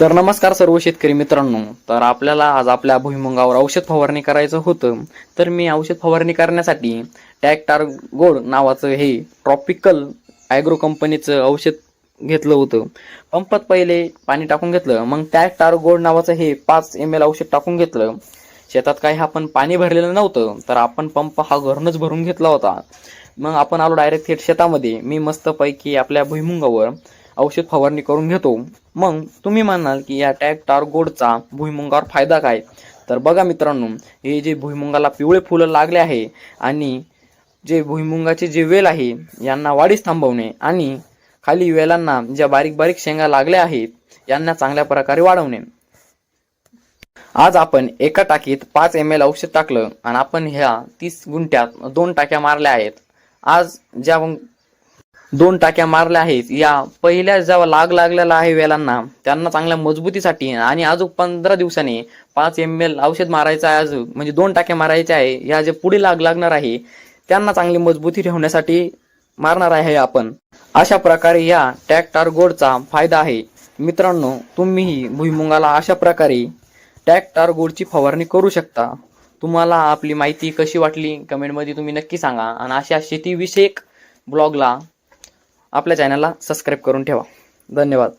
तर नमस्कार सर्व शेतकरी मित्रांनो. तर आपल्याला आज आपल्या भुईमुगावर औषध फवारणी करायचं होतं. तर मी औषध फवारणी करण्यासाठी टॅक्टार गोड नावाचं हे ट्रॉपिकल ॲग्रो कंपनीचं औषध घेतलं होतं. पंपात पहिले पाणी टाकून घेतलं. मग टॅक्टार गोड नावाचं हे पाच एम एल औषध टाकून घेतलं. शेतात काही आपण पाणी भरलेलं नव्हतं तर आपण पंप हा घरूनच भरून घेतला होता. मग आपण आलो डायरेक्ट थेट शेतामध्ये. मी मस्तपैकी आपल्या भुईमुगावर औषध फवारणी करून घेतो. मग तुम्ही म्हणाल की या टॅग टारगोडचा भुईमुगावर फायदा काय? तर बघा मित्रांनो हे जे भुईमुगाला पिवळे फुलं लागले आहे आणि जे भुईमुगाचे जे वेल आहे यांना वाढीस थांबवणे आणि खाली वेलांना ज्या बारीक बारीक शेंगा लागल्या आहेत यांना चांगल्या प्रकारे वाढवणे. आज आपण एका टाकीत पाच एम एल औषध टाकलं आणि आपण ह्या तीस गुंठ्यात दोन टाक्या मारल्या आहेत. आज ज्या दोन टाक्या मारल्या आहेत. या पहिल्या ज्या लाग लागलेला आहे वेलांना त्यांना चांगल्या मजबूतीसाठी आणि अजून पंधरा दिवसांनी पाच एम एल औषध मारायचं आहे अजून. म्हणजे दोन टाक्या मारायच्या आहे. या जे पुढे लाग लागणार आहे त्यांना चांगली मजबूती ठेवण्यासाठी मारणार आहे आपण. अशा प्रकारे या टॅग टारगोडचा फायदा आहे. मित्रांनो तुम्हीही भुईमुगाला अशा प्रकारे टॅग टारगोडची फवारणी करू शकता. तुम्हाला आपली माहिती कशी वाटली? कमेंटमध्ये तुम्ही नक्की सांगा. आणि अशा शेतीविषयक ब्लॉगला आपल्या चॅनलला सबस्क्राईब करून ठेवा. धन्यवाद.